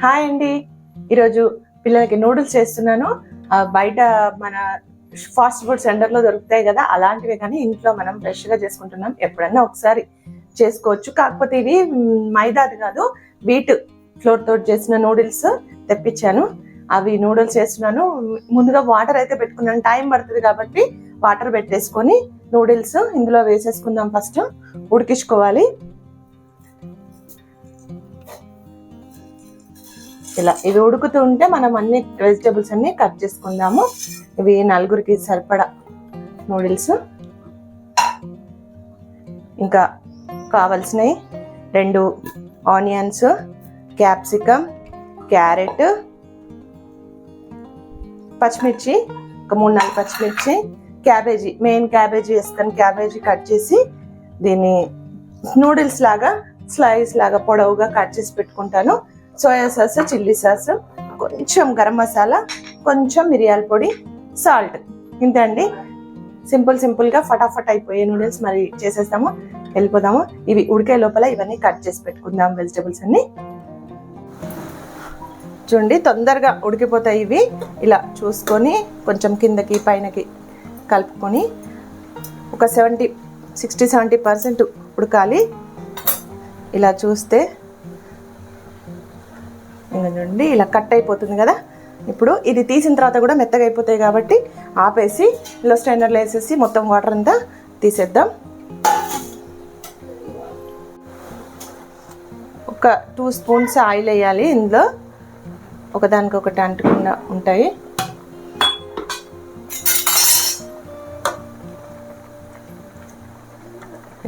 Hi అండి. ఈరోజు పిల్లలకి నూడిల్స్ చేస్తున్నాను. బయట మన ఫాస్ట్ ఫుడ్ సెంటర్లో దొరుకుతాయి కదా అలాంటివి కానీ ఇంట్లో మనం ఫ్రెష్గా చేసుకుంటున్నాం. ఎప్పుడన్నా ఒకసారి చేసుకోవచ్చు. కాకపోతే ఇవి మైదాది కాదు వీట్ ఫ్లోర్ తోటి చేసిన నూడిల్స్ తెప్పించాను. అవి నూడిల్స్ చేస్తున్నాను. ముందుగా వాటర్ అయితే పెట్టుకున్నాను. టైం పడుతుంది కాబట్టి వాటర్ పెట్టేసుకొని నూడిల్స్ ఇందులో వేసేసుకుందాం ఫస్ట్. ఉడికించుకోవాలి. ఇలా ఇవి ఉడుకుతూ ఉంటే మనం అన్ని వెజిటేబుల్స్ అన్ని కట్ చేసుకుందాము. ఇవి నలుగురికి సరిపడా నూడిల్స్ ఇంకా కావలసినవి రెండు ఆనియన్స్ క్యాప్సికమ్ క్యారెట్ పచ్చిమిర్చి ఒక మూడు నాలుగు పచ్చిమిర్చి క్యాబేజీ మెయిన్ క్యాబేజీ వేస్తాను క్యాబేజీ కట్ చేసి దీన్ని నూడిల్స్ లాగా స్లైస్ లాగా పొడవుగా కట్ చేసి పెట్టుకుంటాను. సోయా సాస్ చిల్లీ సాస్ కొంచెం గరం మసాలా కొంచెం మిరియాల పొడి సాల్ట్. ఇంతే అండి సింపుల్ సింపుల్గా ఫటాఫట్ అయిపోయే నూడిల్స్ మరి చేసేస్తాము. వెళ్ళిపోదాము. ఇవి ఉడికే లోపల ఇవన్నీ కట్ చేసి పెట్టుకుందాం వెజిటేబుల్స్ అన్ని. చూడండి తొందరగా ఉడికిపోతాయి ఇవి. ఇలా చూసుకొని కొంచెం కిందకి పైనకి కలుపుకొని ఒక సెవెంటీ సిక్స్టీ సెవెంటీ పర్సెంట్ ఉడకాలి. ఇలా చూస్తే ఇంకా చూడండి ఇలా కట్ అయిపోతుంది కదా. ఇప్పుడు ఇది తీసిన తర్వాత కూడా మెత్తగా అయిపోతాయి కాబట్టి ఆపేసి ఇలా స్టైనర్లో వేసేసి మొత్తం వాటర్ అంతా తీసేద్దాం. ఒక టూ స్పూన్స్ ఆయిల్ వేయాలి. ఇందులో ఒకదానికి ఒకటి అంటకుండా ఉంటాయి.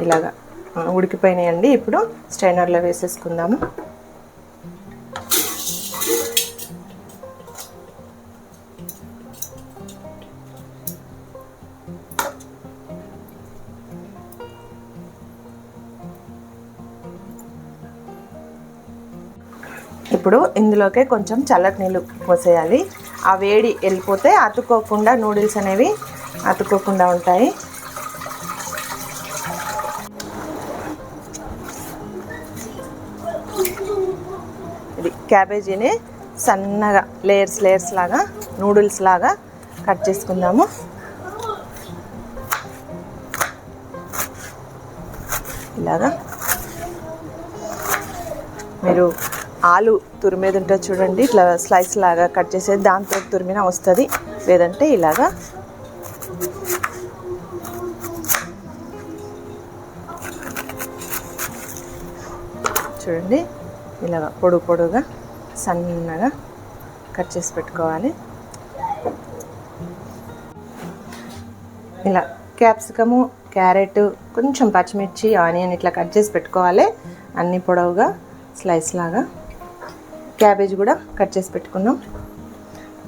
ఇలాగా ఉడికిపోయినాయండి. ఇప్పుడు స్టైనర్లో వేసేసుకుందాము. ఇప్పుడు ఇందులోకే కొంచెం చల్లటి నీళ్ళు పోసేయాలి. ఆ వేడి వెళ్ళిపోతే అతుక్కోకుండా నూడిల్స్ అనేవి అతుక్కోకుండా ఉంటాయి. ఇది క్యాబేజీని సన్నగా లేయర్స్ లేయర్స్ లాగా నూడిల్స్ లాగా కట్ చేసుకుందాము. ఇలాగా. మీరు ఆలు తురిమేది ఉంటుంది చూడండి ఇట్లా స్లైస్ లాగా కట్ చేసేది దాంతో తురిమిన వస్తుంది. లేదంటే ఇలాగా చూడండి ఇలాగ పొడుగు పొడుగా సన్నగా కట్ చేసి పెట్టుకోవాలి. ఇలా క్యాప్సికము క్యారెట్ కొంచెం పచ్చిమిర్చి ఆనియన్ ఇట్లా కట్ చేసి పెట్టుకోవాలి. అన్ని పొడవుగా స్లైస్ లాగా. క్యాబేజ్ కూడా కట్ చేసి పెట్టుకున్నాం.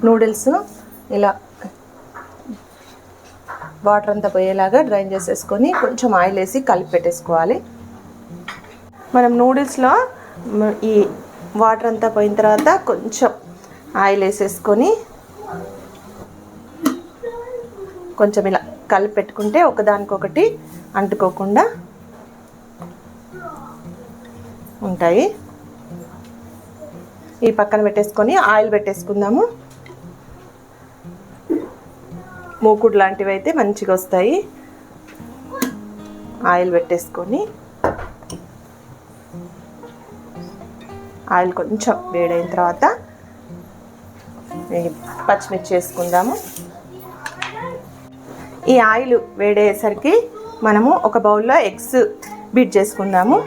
నూడిల్స్ ఇలా వాటర్ అంతా పోయేలాగా డ్రైన్ చేసేసుకొని కొంచెం ఆయిల్ వేసి కలిపి పెట్టేసుకోవాలి. మనం నూడిల్స్లో ఈ వాటర్ అంతా పోయిన తర్వాత కొంచెం ఆయిల్ వేసేసుకొని కొంచెం ఇలా కలిపి పెట్టుకుంటే ఒకదానికొకటి అంటుకోకుండా ఉంటాయి. ఈ పక్కన పెట్టేసుకొని ఆయిల్ పెట్టేసుకుందాము. మూకుడు లాంటివి అయితే మంచిగా వస్తాయి. ఆయిల్ పెట్టేసుకొని ఆయిల్ కొంచెం వేడైన తర్వాత పచ్చిమిర్చి వేసుకుందాము. ఈ ఆయిల్ వేడేసరికి మనము ఒక బౌల్లో ఎగ్స్ బీట్ చేసుకుందాము.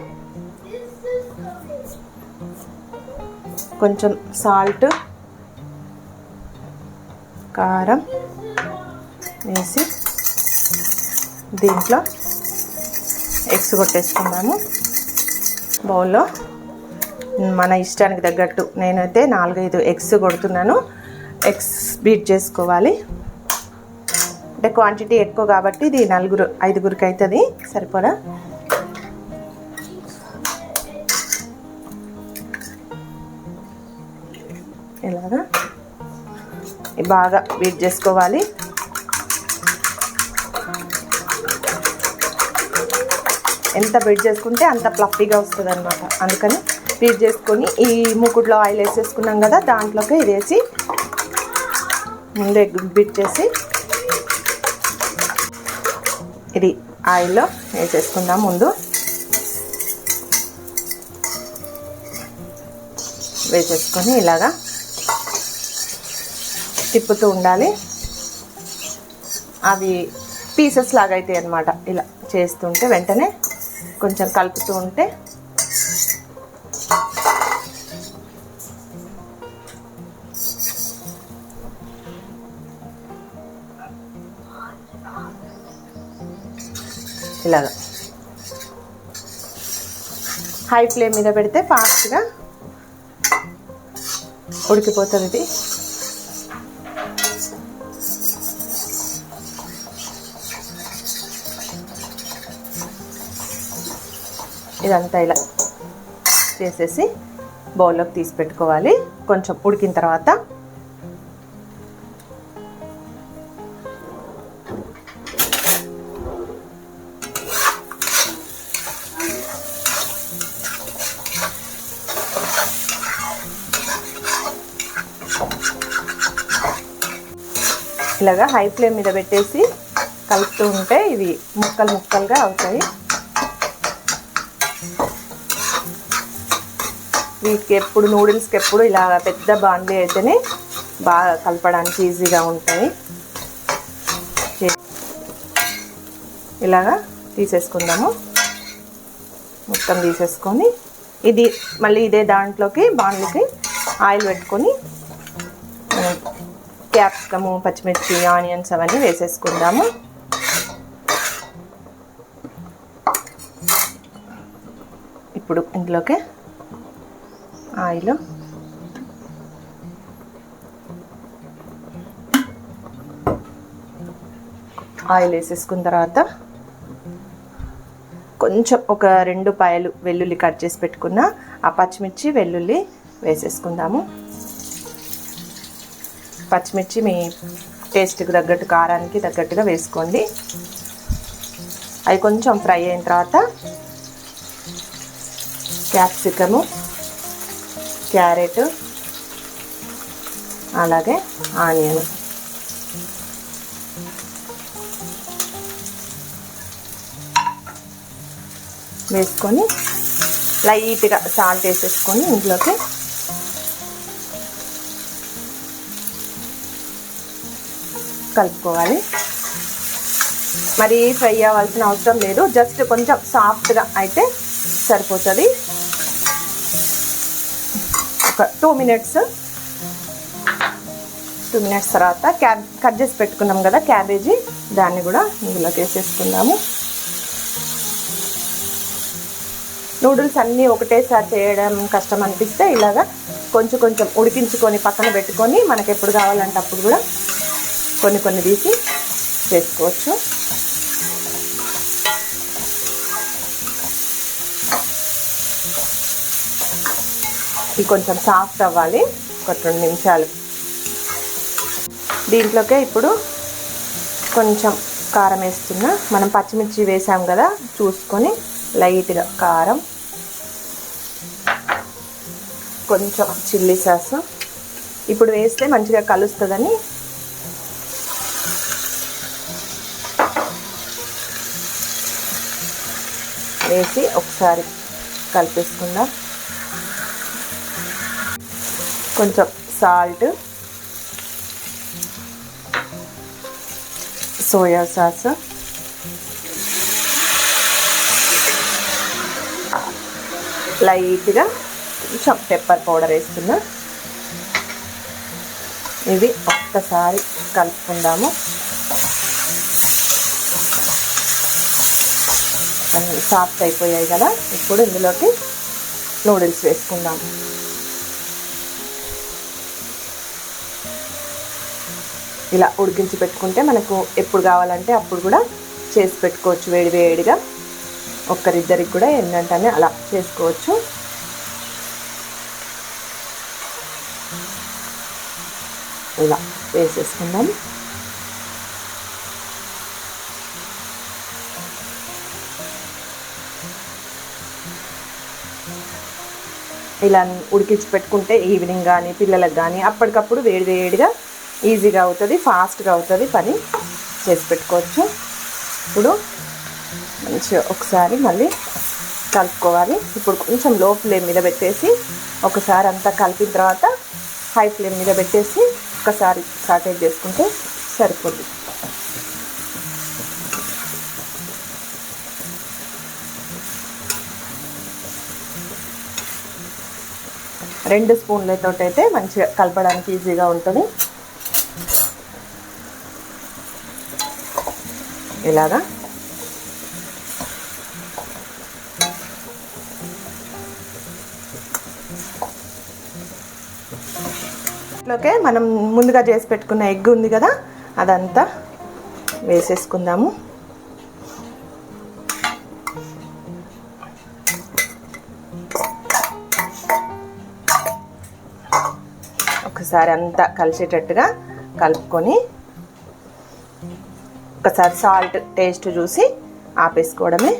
కొంచెం సాల్ట్ కారం వేసి దీంట్లో ఎగ్స్ కొట్టేసుకున్నాను బౌల్లో మన ఇష్టానికి తగ్గట్టు నేనైతే నాలుగైదు ఎగ్స్ కొడుతున్నాను. ఎగ్స్ బీట్ చేసుకోవాలి. అంటే క్వాంటిటీ ఎక్కువ కాబట్టి ఇది నలుగురు ఐదుగురికి అవుతుంది సరిపడా బాగా బీట్ చేసుకోవాలి. ఎంత బీట్ చేసుకుంటే అంత ప్లఫీగా వస్తుంది అనమాట అందుకని బీట్ చేసుకొని ఈ మూకుట్లో ఆయిల్ వేసేసుకున్నాం కదా దాంట్లోకి ఇది వేసి ముందు ఎగ్ బీట్ చేసి ఇది ఆయిల్లో వేసేసుకుందాం ముందు. వేసేసుకొని ఇలాగా తిప్పుతూ ఉండాలి. అవి పీసెస్ లాగా అవుతాయి అన్నమాట ఇలా చేస్తుంటే వెంటనే కొంచెం కలుపుతూ ఉంటే ఇలాగా. హై ఫ్లేమ్ మీద పెడితే ఫాస్ట్గా ఉడికిపోతుంది ఇది. ఇదంతా ఇలా చేసేసి బౌల్లోకి తీసి పెట్టుకోవాలి. కొంచెం ఉడికిన తర్వాత ఇలాగా హై ఫ్లేమ్ మీద పెట్టేసి కలుపుతూ ఉంటే ఇవి ముక్కలు ముక్కలుగా అవుతాయి. వీటికి ఎప్పుడు నూడిల్స్కి ఎప్పుడు ఇలా పెద్ద బాండ్లీ అయితేనే బాగా కలపడానికి ఈజీగా ఉంటాయి. ఇలాగా తీసేసుకుందాము. మొత్తం తీసేసుకొని ఇది మళ్ళీ ఇదే దాంట్లోకి బాండ్లకి ఆయిల్ పెట్టుకొని క్యాప్సికము పచ్చిమిర్చి ఆనియన్స్ అవన్నీ వేసేసుకుందాము. ఇప్పుడు ఇందులోకి ఆయిల్. ఆయిల్ వేసేసుకున్న తర్వాత కొంచెం ఒక రెండు పాయలు వెల్లుల్లి కట్ చేసి పెట్టుకున్న ఆ పచ్చిమిర్చి వెల్లుల్లి వేసేసుకుందాము. పచ్చిమిర్చి మీ టేస్ట్కి తగ్గట్టు కారానికి తగ్గట్టుగా వేసుకోండి. అవి కొంచెం ఫ్రై అయిన తర్వాత క్యాప్సికము క్యారెట్ అలాగే ఆనియన్. వేసుకొని లైట్గా సాల్ట్ వేసేసుకొని ఇంట్లోకి కలుపుకోవాలి. మరి ఫ్రై అవ్వాల్సిన అవసరం లేదు. జస్ట్ కొంచెం సాఫ్ట్గా అయితే సరిపోతుంది. ఒక టూ మినిట్స్ టూ మినిట్స్ తర్వాత క్యాబ్ కట్ చేసి పెట్టుకున్నాం కదా క్యాబేజీ దాన్ని కూడా ఇందులోకి వేసేసుకుందాము. నూడిల్స్ అన్నీ ఒకటేసారి చేయడం కష్టం అనిపిస్తే ఇలాగా కొంచెం కొంచెం ఉడికించుకొని పక్కన పెట్టుకొని మనకి ఎప్పుడు కావాలంటే అప్పుడు కూడా కొన్ని కొన్ని తీసి చేసుకోవచ్చు. ఇది కొంచెం సాఫ్ట్ అవ్వాలి. ఒక రెండు నిమిషాలు. దీంట్లోకే ఇప్పుడు కొంచెం కారం వేస్తున్నా. మనం పచ్చిమిర్చి వేసాం కదా చూసుకొని లైట్గా కారం. కొంచెం చిల్లీ సాస్. ఇప్పుడు వేస్తే మంచిగా కలుస్తుందని. వేసి ఒకసారి కలిపేసుకుందాం. కొంచెం సాల్ట్ సోయా సాస్ లైట్గా కొంచెం పెప్పర్ పౌడర్ వేస్తున్నా. ఇవి ఒక్కసారి కలుపుకుందాము. సాఫ్ట్ అయిపోయాయి కదా. ఇప్పుడు ఇందులోకి నూడిల్స్ వేసుకుందాము. ఇలా ఉడికించి పెట్టుకుంటే మనకు ఎప్పుడు కావాలంటే అప్పుడు కూడా చేసి పెట్టుకోవచ్చు వేడి వేడిగా. ఒక్కరిద్దరికి కూడా ఏంటంటే అలా చేసుకోవచ్చు. ఇలా వేసేసుకుందాం. ఇలా ఉడికించి పెట్టుకుంటే ఈవినింగ్ కానీ పిల్లలకు కానీ అప్పటికప్పుడు వేడి వేడిగా ఈజీగా అవుతుంది ఫాస్ట్గా అవుతుంది పని చేసి పెట్టుకోవచ్చు. ఇప్పుడు మంచిగా ఒకసారి మళ్ళీ కలుపుకోవాలి. ఇప్పుడు కొంచెం లో ఫ్లేమ్ మీద పెట్టేసి ఒకసారి అంతా కలిపిన తర్వాత హై ఫ్లేమ్ మీద పెట్టేసి ఒకసారి సాటేజ్ చేసుకుంటే సరిపోతుంది రెండు స్పూన్లతో అయితే మంచిగా కలపడానికి ఈజీగా ఉంటుంది. ఇలాగా. ఓకే మనం ముందుగా చేసి పెట్టుకున్న ఎగ్ ఉంది కదా అదంతా వేసేసుకుందాము. ఒకసారి అంతా కలిసేటట్టుగా కలుపుకొని ఒకసారి సాల్ట్ టేస్ట్ చూసి ఆపేసుకోవడమే.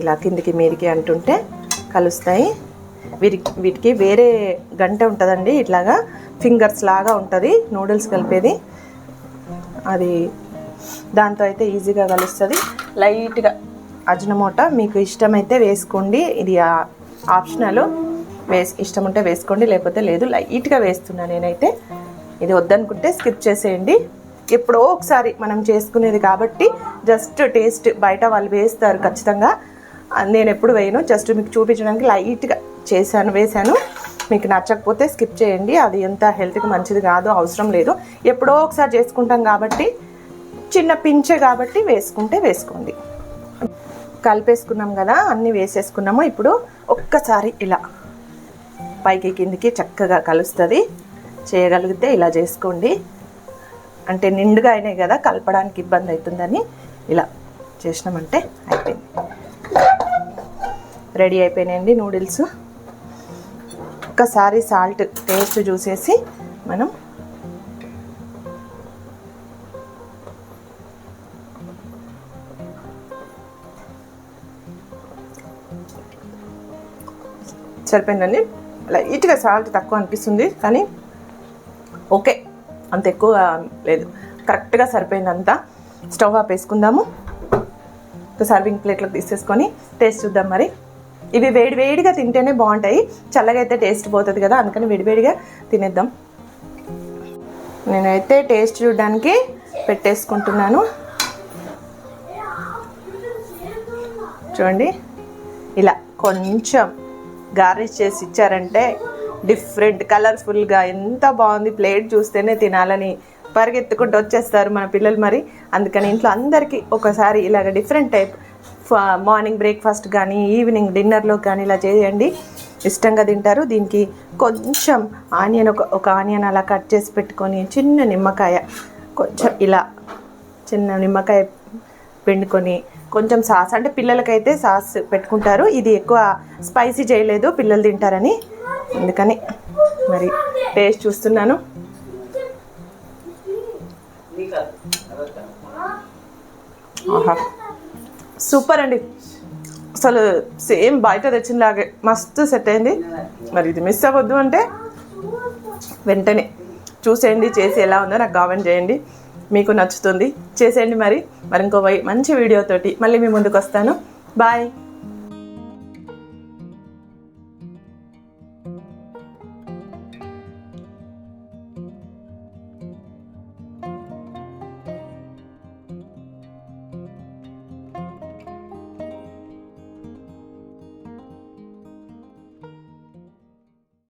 ఇలా కిందికి మీదికి అంటుంటే కలుస్తాయి. వీరి వీటికి వేరే గంట ఉంటుందండి ఇట్లాగా ఫింగర్స్ లాగా ఉంటుంది నూడిల్స్ కలిపేది. అది దాంతో అయితే ఈజీగా కలుస్తుంది. లైట్గా అజినమోట మీకు ఇష్టమైతే వేసుకోండి. ఇది ఆప్షనల్. వేస్ ఇష్టం ఉంటే వేసుకోండి లేకపోతే లేదు. లైట్గా వేస్తున్నా నేనైతే. ఇది వద్దనుకుంటే స్కిప్ చేసేయండి. ఎప్పుడో ఒకసారి మనం చేసుకునేది కాబట్టి జస్ట్ టేస్ట్ బయట వాళ్ళు వేస్తారు ఖచ్చితంగా. నేను ఎప్పుడు వేయను. జస్ట్ మీకు చూపించడానికి లైట్గా చేశాను వేశాను. మీకు నచ్చకపోతే స్కిప్ చేయండి. అది ఎంత హెల్త్కి మంచిది కాదు అవసరం లేదు. ఎప్పుడో ఒకసారి చేసుకుంటాం కాబట్టి చిన్న పించే కాబట్టి వేసుకుంటే వేసుకోండి. కలిపేసుకున్నాం కదా అన్నీ వేసేసుకున్నాము. ఇప్పుడు ఒక్కసారి ఇలా పైకి కిందికి చక్కగా కలుస్తుంది. చేయగలిగితే ఇలా చేసుకోండి. అంటే నిండుగా అయినాయి కదా కలపడానికి ఇబ్బంది అవుతుందని ఇలా చేసినామంటే అయిపోయింది. రెడీ అయిపోయినాయండి నూడిల్స్. ఒక్కసారి సాల్ట్ టేస్ట్ చూసేసి మనం సరిపోయిందండి. లైట్గా సాల్ట్ తక్కువ అనిపిస్తుంది కానీ ఓకే అంత ఎక్కువ లేదు. కరెక్ట్గా సరిపోయిందంతా. స్టవ్ ఆపేసుకుందాము సర్వింగ్ ప్లేట్లోకి తీసేసుకొని టేస్ట్ చూద్దాం మరి. ఇవి వేడి వేడిగా తింటేనే బాగుంటాయి. చల్లగా అయితే టేస్ట్ పోతుంది కదా అందుకని వేడివేడిగా తినేద్దాం. నేనైతే టేస్ట్ చూడడానికి పెట్టేసుకుంటున్నాను. చూడండి ఇలా కొంచెం గార్నిష్ చేసి ఇచ్చారంటే డిఫరెంట్ కలర్ఫుల్గా ఎంత బాగుంది ప్లేట్ చూస్తేనే తినాలని పరిగెత్తుకుంటూ వచ్చేస్తారు మన పిల్లలు మరి. అందుకని ఇంట్లో అందరికీ ఒకసారి ఇలాగ డిఫరెంట్ టైప్ మార్నింగ్ బ్రేక్ఫాస్ట్ కానీ ఈవినింగ్ డిన్నర్లో కానీ ఇలా చేయండి. ఇష్టంగా తింటారు. దీనికి కొంచెం ఆనియన్ ఒక ఒక ఆనియన్ అలా కట్ చేసి పెట్టుకొని చిన్న నిమ్మకాయ కొంచెం ఇలా చిన్న నిమ్మకాయ పిండుకొని కొంచెం సాస్ అంటే పిల్లలకైతే సాస్ పెట్టుకుంటారు. ఇది ఎక్కువ స్పైసీ చేయలేదు పిల్లలు తింటారని. అందుకని మరి టేస్ట్ చూస్తున్నాను. ఆహా. సూపర్ అండి. అసలు సేమ్ బయట తెచ్చినలాగే మస్తు సెట్ అయింది. మరి ఇది మిస్ అవ్వద్దు అంటే వెంటనే చూసేయండి చేసి ఎలా ఉందో నాకు కామెంట్ చేయండి. మీకు నచ్చుతుంది. చేసేయండి మరి. మరి ఇంకో వై- మంచి వీడియోతోటి మళ్ళీ మీ ముందుకు వస్తాను. బాయ్.